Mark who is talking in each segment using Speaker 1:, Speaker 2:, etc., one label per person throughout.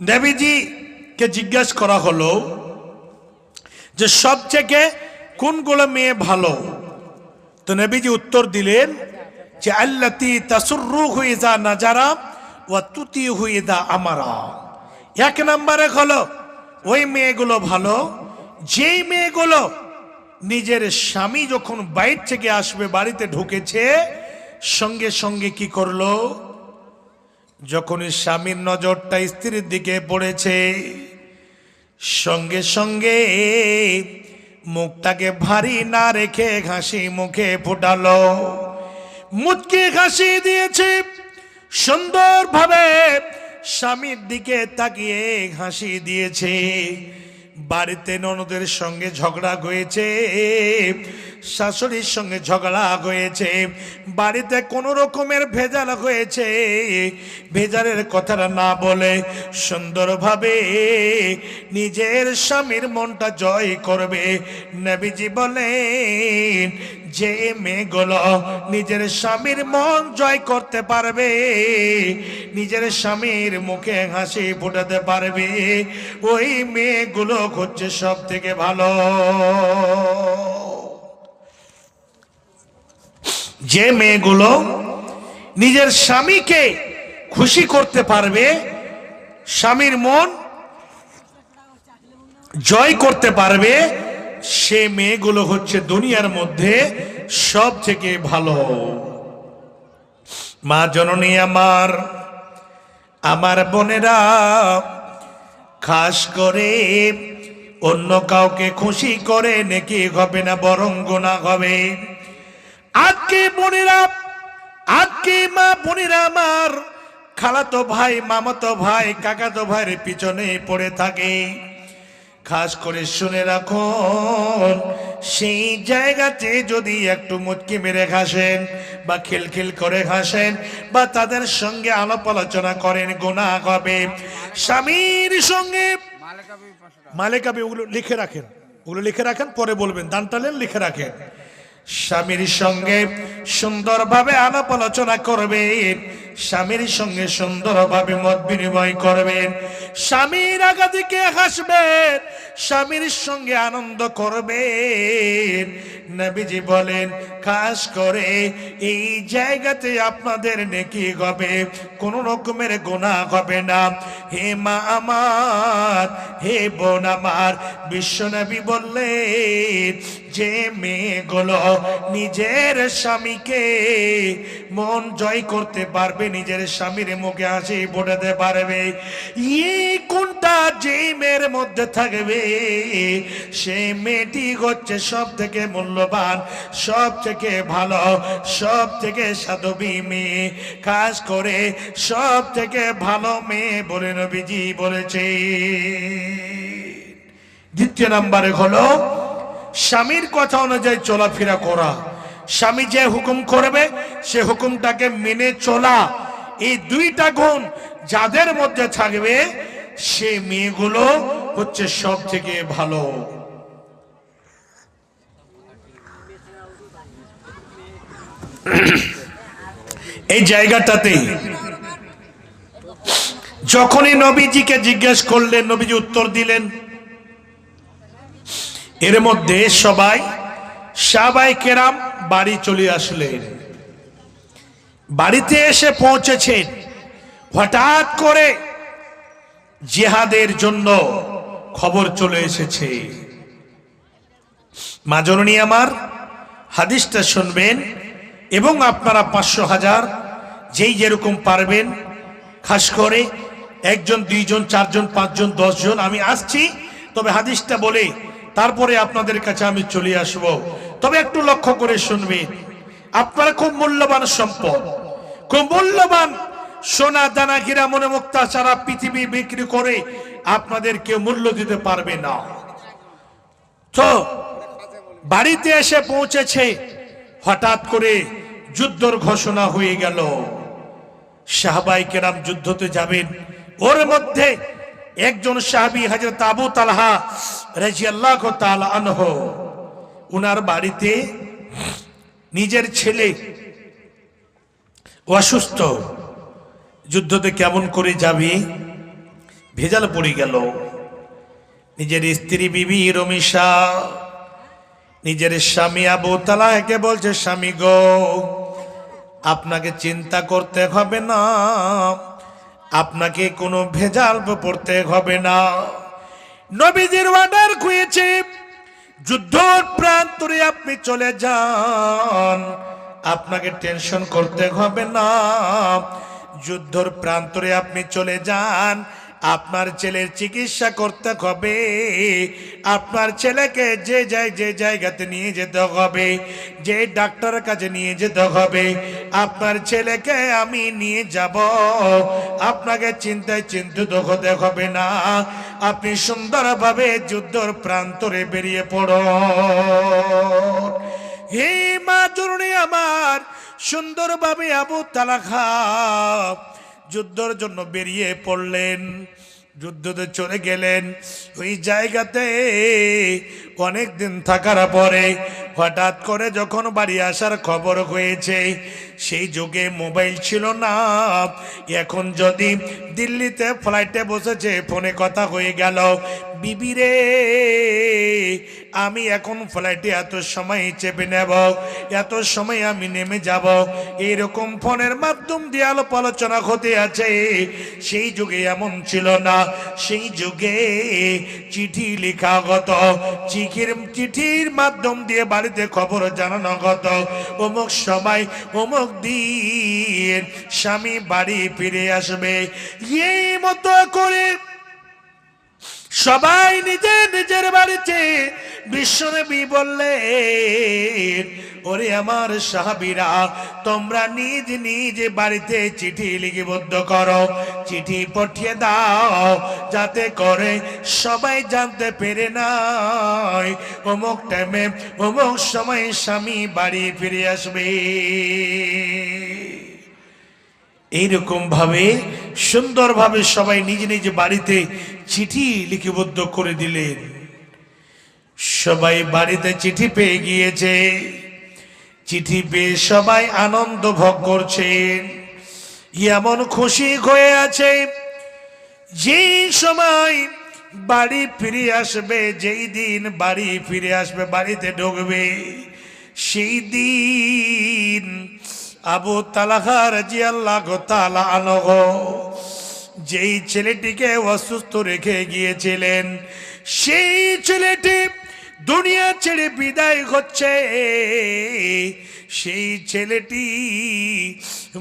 Speaker 1: দেবীজিকে জিজ্ঞেস করা হলো যে সবথেকে কোনগুলো মেয়ে ভালো? তো নবীজি উত্তর দিলেন যে আল্লাতি তাসুরু হুইজা নাজারা ও তুতি হুইদা আমারা। এক নম্বরে হলো, ওই মেয়েগুলো ভালো, যেই মেয়েগুলো নিজের স্বামী যখন বাইর থেকে আসবে, বাড়িতে ঢুকেছে, সঙ্গে সঙ্গে কি করল? যখন স্বামীর নজরটা স্ত্রীর দিকে পড়েছে, সঙ্গে সঙ্গে মুখটাকে ভারী না রেখে ঘাসি মুখে ফুটালো। মুখকে ঘাসি দিয়েছে। সুন্দরভাবে স্বামীর দিকে তাকিয়ে ঘাসি দিয়েছে। বাড়িতে ননদের সঙ্গে ঝগড়া হয়েছে। শাশুড়ির সঙ্গে ঝগড়া হয়েছে, বাড়িতে কোনো রকমের ভেজাল হয়েছে। ভেজালের কথাটা না বলে সুন্দরভাবে নিজের স্বামীর মনটা জয় করবে। নবীজি বলেন, যে মেয়েগুলো নিজের স্বামীর মন জয় করতে পারবে, নিজের স্বামীর মুখে হাসি ফুটাতে পারবে, ওই মেয়েগুলো হচ্ছে সব থেকে ভালো। যে মেয়েগুলো নিজের স্বামীকে খুশি করতে পারবে, স্বামীর মন জয় করতে পারবে, সে মেয়েগুলো হচ্ছে দুনিয়ার মধ্যে সব থেকে ভালো। মা জননী আমার আমার বোনেরা, খাস করে অন্য কাউকে খুশি করে নাকি হবে না, বরং গোনা হবে। আজকে বোনেরা আজকে মা বোনেরা আমার খালাতো ভাই মামাতো ভাই কাকাতো ভাইয়ের পিছনে পড়ে থাকে। খাস করে শুনে রাখুন সেই জায়গাতে যদি একটু মুচকি মেরে ঘাসেন বা খিলখিল করে ঘাসেন বা তাদের সঙ্গে আলাপ আলোচনা করেন গোনা হবে। স্বামীর সঙ্গে মালিকাবি ওগুলো লিখে রাখেন। ওগুলো লিখে রাখেন পরে বলবেন। দান টালেন লিখে রাখেন। স্বামীর সঙ্গে সুন্দরভাবে আলাপ আলোচনা করবেন স্বামীর সঙ্গে সুন্দরভাবে মত বিনিময় করবেন। স্বামীর আগা দিকে হাসবেন, স্বামীর সঙ্গে আনন্দ করবেন। নবীজি বলেন খাস করে, এই জায়গাতে আপনাদের নেকি হবে, কোন রকমের গোনা হবে না। হে মা আমার, হে বোন আমার। বিশ্বনবী বললেন, যে মেয়েগুলো নিজের স্বামীকে মন জয় করতে পারবে, নিজের স্বামীর মুখে হাসি ফোটাতে পারবে এই কোনটা যে মেয়ের মধ্যে থাকবে? সে মেয়েটি হচ্ছে সব থেকে মূল্যবান সব থেকে ভালো সব থেকে সাধবী মেয়ে। কাজ করে সব থেকে ভালো মেয়ে বলে নবীজি বলেছে দ্বিতীয় নাম্বারে হলো, স্বামীর কথা অনুযায়ী চলাফেরা করা। স্বামী যে হুকুম করবে, সে হুকুমটাকে মেনে চলা। এই দুইটা গুণ যাদের মধ্যে থাকবে সে মেয়েগুলো হচ্ছে সব থেকে ভালো। এই জায়গাটাতে যখনই নবীজিকে জিজ্ঞেস করলেন, নবীজি উত্তর দিলেন, এর মধ্যে সবাই সাবাই কেরাম বাড়ি চলে আসলেন। বাড়িতে এসে পৌঁছেছেন। হঠাৎ করে জেহাদের জন্য খবর চলে এসেছে। মা জননী আমার, হাদিসটা শুনবেন এবং আপনারা পাঁচশো হাজার যেই যেরকম পারবেন, খাস করে একজন, দুইজন, চারজন, পাঁচজন, দশজন, আমি আসছি, তবে হাদিসটা বলে তারপরে আপনাদের কাছে আমি চলে আসব। তবে একটু লক্ষ্য করে শুনবেন, আপনারা খুব মূল্যবান সম্পদ, খুব মূল্যবান সোনা দানা গিরা মনে মুক্তা সারা পৃথিবী বিক্রি করে আপনাদের কেউ মূল্য দিতে পারবে না। তো, বাড়িতে এসে পৌঁছেছে, হঠাৎ করে যুদ্ধর ঘোষণা হয়ে গেল। সাহাবাই কেরাম যুদ্ধতে যাবেন। ওর মধ্যে একজন সাহাবি হাজরত আবু তালহা তাআলা আনহু, উনার বাড়িতে নিজের ছেলে অসুস্থ। যুদ্ধতে কেমন করে যাবি? ভেজাল পড়ে গেল। নিজের স্ত্রী বিবি রমিশা, নিজের স্বামী আবু তালাকে বলছে, স্বামী গো, আপনাকে চিন্তা করতে হবে না। আপনাকে কোনো ভেজাল পড়তে হবে না। নবীজির অর্ডার খুঁয়েছে যুদ্ধ প্রান্তরে আপনি চলে যান। আপনাকে টেনশন করতে হবে না। যুদ্ধর প্রান্তরে আপনি চলে যান। আপনার ছেলের চিকিৎসা করতে হবে। আপনার ছেলেকে যে যাই, যে জায়গাতে নিয়ে যেতে হবে, যে ডাক্তারের কাছে নিয়ে যেতে হবে, আপনার ছেলেকে আমি নিয়ে যাব। আপনাকে চিন্তায় চিন্তিত হতে হবে না। আপনি সুন্দরভাবে যুদ্ধর প্রান্তরে বেরিয়ে পড়ো সুন্দরভাবে আবু তালাখা যুদ্ধর জন্য বেরিয়ে পড়লেন। যুদ্ধতে চলে গেলেন। ওই জায়গাতে অনেক দিন থাকার পরে হঠাৎ করে যখন বাড়ি আসার খবর হয়েছে, সেই যুগে মোবাইল ছিল না। এখন যদি দিল্লিতে ফ্লাইটে বসেছে, ফোনে কথা হয়ে গেল বিবিরে আমি এখন ফ্লাইটে এত সময় চেপে নেব, এত সময় আমি নেমে যাব। এইরকম ফোনের মাধ্যম দিয়ে আলোপ আলোচনা হতে আছে। সেই যুগে এমন ছিল না। সেই যুগে চিঠি লেখা গত চিঠির চিঠির মাধ্যম দিয়ে বাড়িতে খবর জানানো গত অমুক সবাই অমুক দিন স্বামী বাড়ি ফিরে আসবে। এই মতো করে সবাই নিজের নিজের বাড়িতে বিশ্বনবী বললেন, ওরে আমার সাহাবিরা, তোমরা নিজ নিজ বাড়িতে চিঠি লিপিবদ্ধ করো, চিঠি পাঠিয়ে দাও, যাতে করে সবাই জানতে পেরে নাই। অমুক টাইমে অমুক সময় স্বামী বাড়ি ফিরে আসবে। এইরকম ভাবে সুন্দরভাবে সবাই নিজ নিজ বাড়িতে চিঠি লিপিবদ্ধ করে দিলেন। সবাই বাড়িতে চিঠি পেয়ে গিয়েছে। চিঠি পেয়ে সবাই আনন্দ ভোগ করছেন। এমন খুশি হয়ে আছে যেই সময় বাড়ি ফিরে আসবে, যেই দিন বাড়ি ফিরে আসবে, বাড়িতে ঢুকবে, সেই দিন আবু তালাহা রাজি আল্লাহ তালা আনহ, যেই ছেলেটিকে অসুস্থ রেখে গিয়েছিলেন, সেই ছেলেটি দুনিয়া ছেড়ে বিদায় হচ্ছে। সেই ছেলেটি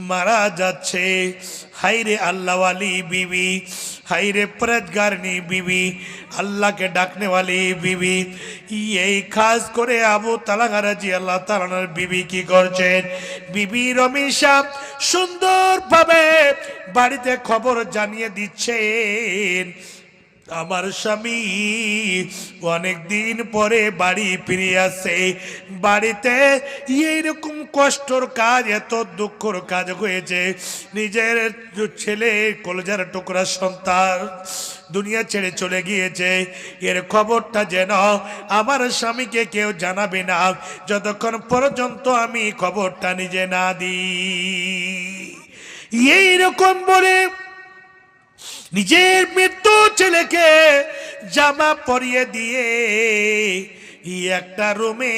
Speaker 1: মারা যাচ্ছে। হাইরে আল্লাহওয়ালি বিবি হাইরে পরেজগারনি বিবি, আল্লাহকে ডাকনে वाली বিবি। এই খাস করে আবু তালাগারাজি আল্লাহ তালানার বিবি কি করছেন বিবি রমিশা সুন্দরভাবে বাড়িতে খবর জানিয়ে দিচ্ছেন। আমার স্বামী অনেক দিন পরে বাড়ি ফিরে আসে। বাড়িতে এইরকম কষ্টর কাজ, এত দুঃখর কাজ হয়েছে। নিজের ছেলে, কলজার টুকরা সন্তান দুনিয়া ছেড়ে চলে গিয়েছে। এর খবরটা যেন আমার স্বামীকে কেউ জানাবে না। যতক্ষণ পর্যন্ত আমি খবরটা নিজে না দিই। এইরকম বলে নিজের মৃত্যু ছেলেকে জামা পরিয়ে দিয়ে একটা রুমে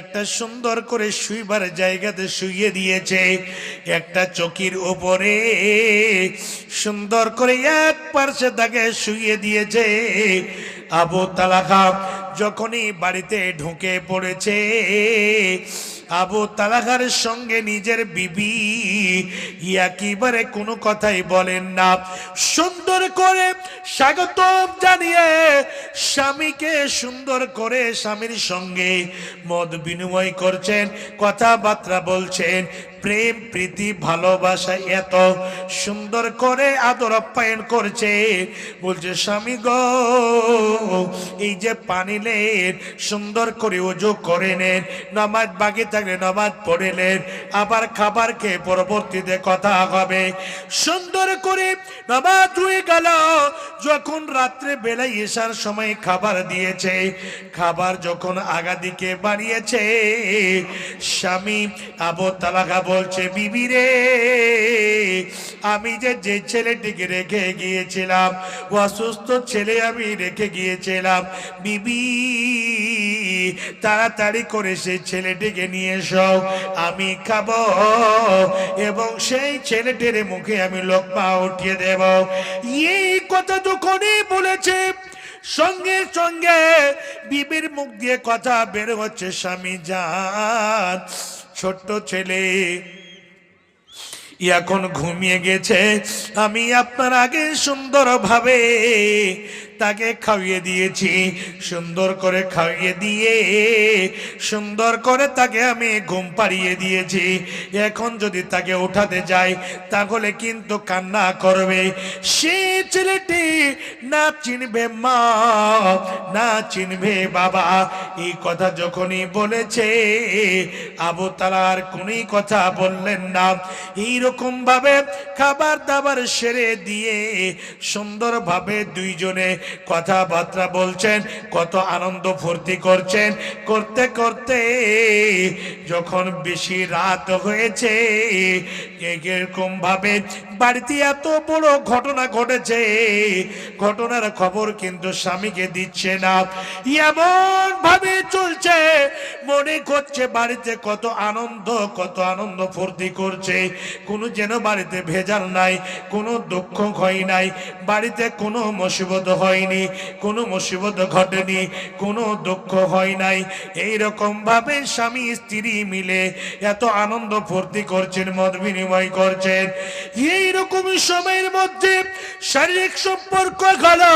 Speaker 1: একটা সুন্দর করে শুইবার জায়গাতে শুইয়ে দিয়েছে। একটা চকির উপরে সুন্দর করে এক পার্শ্বে তাকে শুইয়ে দিয়েছে। আবু তালাখা যখনই বাড়িতে ঢুকে পড়েছে আবু তালাহার সঙ্গে নিজের বিবি একেবারে কোনো কথাই বলেন না। সুন্দর করে স্বাগত জানিয়ে স্বামীকে সুন্দর করে স্বামীর সঙ্গে মদ বিনিময় করছেন, কথাবার্তা বলছেন প্রেম, প্রীতি, ভালোবাসা এত সুন্দর করে আদর আপ্যায়ন করছে। বলছে, স্বামী গো, এই যে পানি নেন সুন্দর করে উজু করে নেন নামাজ বাকি থাকলে নামাজ পড়ে আবার খাবার খেয়ে পরবর্তীতে কথা হবে। সুন্দর করে নামাজ হয়ে গেল যখন রাত্রে বেলায় এসার সময় খাবার দিয়েছে, খাবার যখন আগা দিকে বাড়িয়েছে, স্বামী আবু তালাকা বলছে, বিবি রে, আমি যে যে ছেলেটিকে রেখে গিয়েছিলাম, ও অসুস্থ ছেলে আমি রেখে গিয়েছিলাম, বিবি, তাড়াতাড়ি করে সেই ছেলেটিকে নিয়ে এসো, আমি খাব এবং সেই ছেলেটির মুখে আমি লোকমা উঠিয়ে দেব। এই কথা যখনই বলেছে, সঙ্গে সঙ্গে বিবির মুখ দিয়ে কথা বের হচ্ছে, স্বামী যান। ছোট্ট ছেলে এখন ঘুমিয়ে গেছে। আমি আপনার আগে সুন্দরভাবে তাকে খাইয়ে দিয়েছি। সুন্দর করে খাইয়ে দিয়ে, সুন্দর করে তাকে আমি ঘুম পাড়িয়ে দিয়েছি। এখন যদি তাকে উঠাতে যাই, তাহলে কিন্তু কান্না করবে। সে ছেলেটি না চিনবে মা, না চিনবে বাবা। এই কথা যখনই বলেছে, আবু তালার কোনই কথা বললেন না। এইরকম ভাবে খাবার দাবার সেরে দিয়ে সুন্দরভাবে দুইজনে কথাবার্তা বলছেন কত আনন্দ ফুর্তি করছেন। করতে করতে যখন বেশি রাত হয়েছে এরকম ভাবে বাড়িতে এত বড় ঘটনা ঘটেছে, ঘটনার খবর কিন্তু স্বামীকে দিচ্ছে না। এমন ভাবে চলছে, মনে করছে বাড়িতে কত আনন্দ কত আনন্দ ফুর্তি করছে। কোনো যেন বাড়িতে ভেজাল নাই, কোনো দুঃখ হয় নাই, বাড়িতে কোনো মুসিবত হয়নি, কোনো মুসিবত ঘটেনি, কোনো দুঃখ হয় নাই। এই রকম ভাবে স্বামী, স্ত্রী মিলে এত আনন্দ ফুর্তি করছেন, মত বিনিময় করছেন। এই রকম সময়ের মধ্যে শারীরিক সম্পর্ক হলো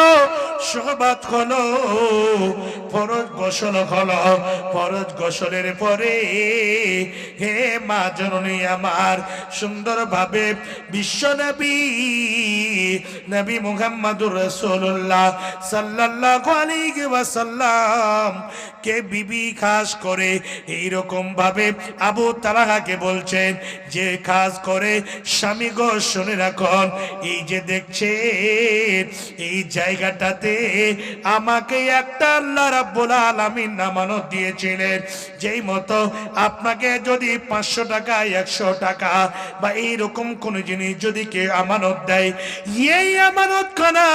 Speaker 1: সহবাত হলো ফরজ গোসল হলো ফরজ গোসলের পরে, হে মা জননী আমার, সুন্দরভাবে বিশ্ব নবী নবী মুহাম্মদুর রাসূলুল্লাহ সাল্লাল্লাহু আলাইহি ওয়াসাল্লাম কে বিবি খাস করে? এই রকম ভাবে আবু তালাহাকে বলছেন যে খাস করে, স্বামী গো, শুনে রাখন, এই যে দেখছে, এই জায়গাটাতে আমাকে একটা আল্লাহ রাব্বুল আলামিন আমানত দিয়েছিলেন। যেই মতো আপনাকে যদি পাঁচশো টাকা, একশো টাকা বা এইরকম কোন জিনিস যদি কেউ আমানত দেয়, এই আমানত খানা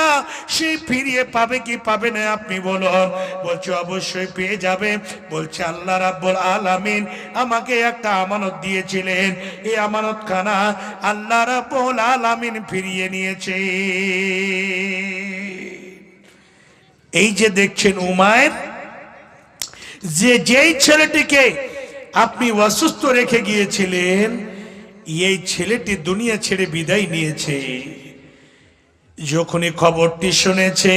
Speaker 1: সে ফিরিয়ে পাবে কি পাবে না আপনি বলুন। বলছো, অবশ্যই পেয়ে যাবে। বলছে, আল্লাহ রাব্বুল আলামিন আমাকে একটা আমানত দিয়েছিলেন। এই আমানত খানা আল্লাহ রাব্বুল আলামিন ফিরিয়ে নিয়েছে এই যে দেখছেন উমায়ের, যে যেই ছেলেটিকে আপনি অসুস্থ রেখে গিয়েছিলেন, এই ছেলেটি দুনিয়া ছেড়ে বিদায় নিয়েছে। যখনই খবরটি শুনেছে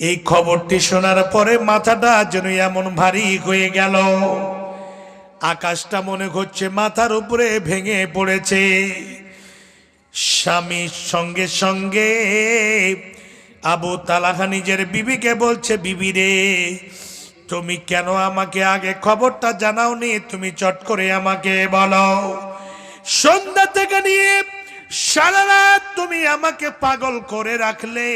Speaker 1: এই খবরটি শোনার পরে মাথাটা যেন এমন ভারী হয়ে গেল। আকাশটা মনে হচ্ছে মাথার উপরে ভেঙে পড়েছে। স্বামীর সঙ্গে সঙ্গে আবু তালাহা নিজের বিবিকে বলছে, বিবি রে, তুমি কেন আমাকে আগে খবরটা জানাওনি? তুমি চট করে আমাকে বলো। সন্ধ্যা থেকে নিয়ে সারা রাত তুমি আমাকে পাগল করে রাখলে।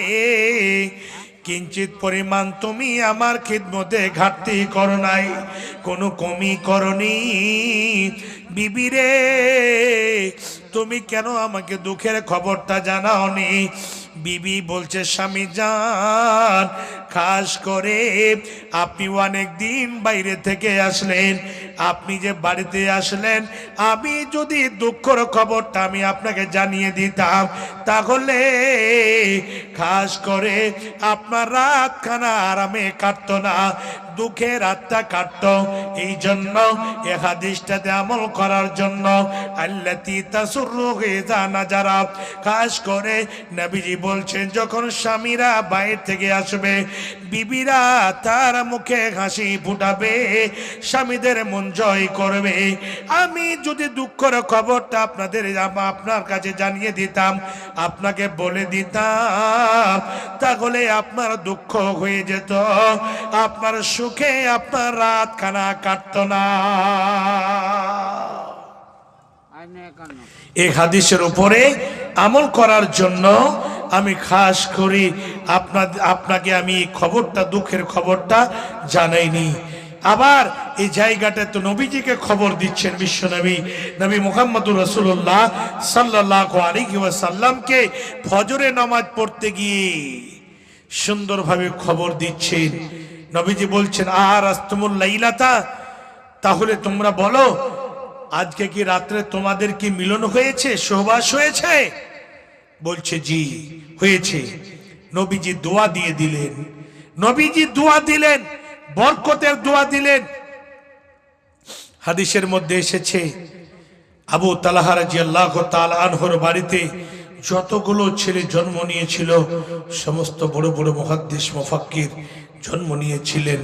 Speaker 1: কিঞ্চিত পরিমাণ তুমি আমার খিদমতে ঘাটতি করো নাই। কোনো কমি করনি বিবিরে তুমি কেন আমাকে দুঃখের খবরটা জানাওনি? বিবি বলছে, স্বামী যান খাস করে। আপনি অনেক দিন বাইরে থেকে আসলেন। আপনি যে বাড়িতে আসলেন, আমি যদি দুঃখর খবরটা আমি আপনাকে জানিয়ে দিতাম, তাহলে খাস করে আপনার রাতখানা আরামে কাটতো না দুঃখে রাতটা কাটতো। এই জন্য এ হাদিসটাতে আমল করার জন্য আল্লাতি জানা যারা খাস করে নবীজি বলছেন, যখন স্বামীরা বাইরে থেকে আসবে বিবিরা তার মুখে হাসি ফুটাবে, স্বামীদের মন জয় করবে। আমি যদি দুঃখের খবরটা আপনাদের আপনার কাছে জানিয়ে দিতাম, আপনাকে বলে দিতাম, তাহলে আপনার দুঃখ হয়ে যেত, আপনার সুখে আপনার রাত খানা কাটত না। এই হাদিসের উপরে আমল করার জন্য আমি খাস করি আপনাকে আমি এই খবরটা, দুঃখের খবরটা জানাইনি। আবার এই জায়গাটা তো নবীজিকে খবর দিচ্ছেন বিশ্বনবী। নবী মুহাম্মদুর রসুল্লাহ সাল্লাহ আলিহি ওয়াসাল্লামকে ফজরে নামাজ পড়তে গিয়ে সুন্দরভাবে খবর দিচ্ছেন। নবীজি বলছেন, আর লাইলাতা? তাহলে তোমরা বলো, আজকে কি রাত্রে তোমাদের কি মিলন হয়েছে, সহবাস হয়েছে? বলছে, জি, হয়েছে। নবীজি দোয়া দিয়ে দিলেন। নবীজি দোয়া দিলেন, বরকতের দোয়া দিলেন। হাদিসের মধ্যে এসেছে, আবু তালাহারাজি আল্লাহ আনহর বাড়িতে যতগুলো ছেলে জন্ম নিয়েছিল, সমস্ত বড় বড় মহাদ্দেশ মফাক্কির জন্ম নিয়েছিলেন।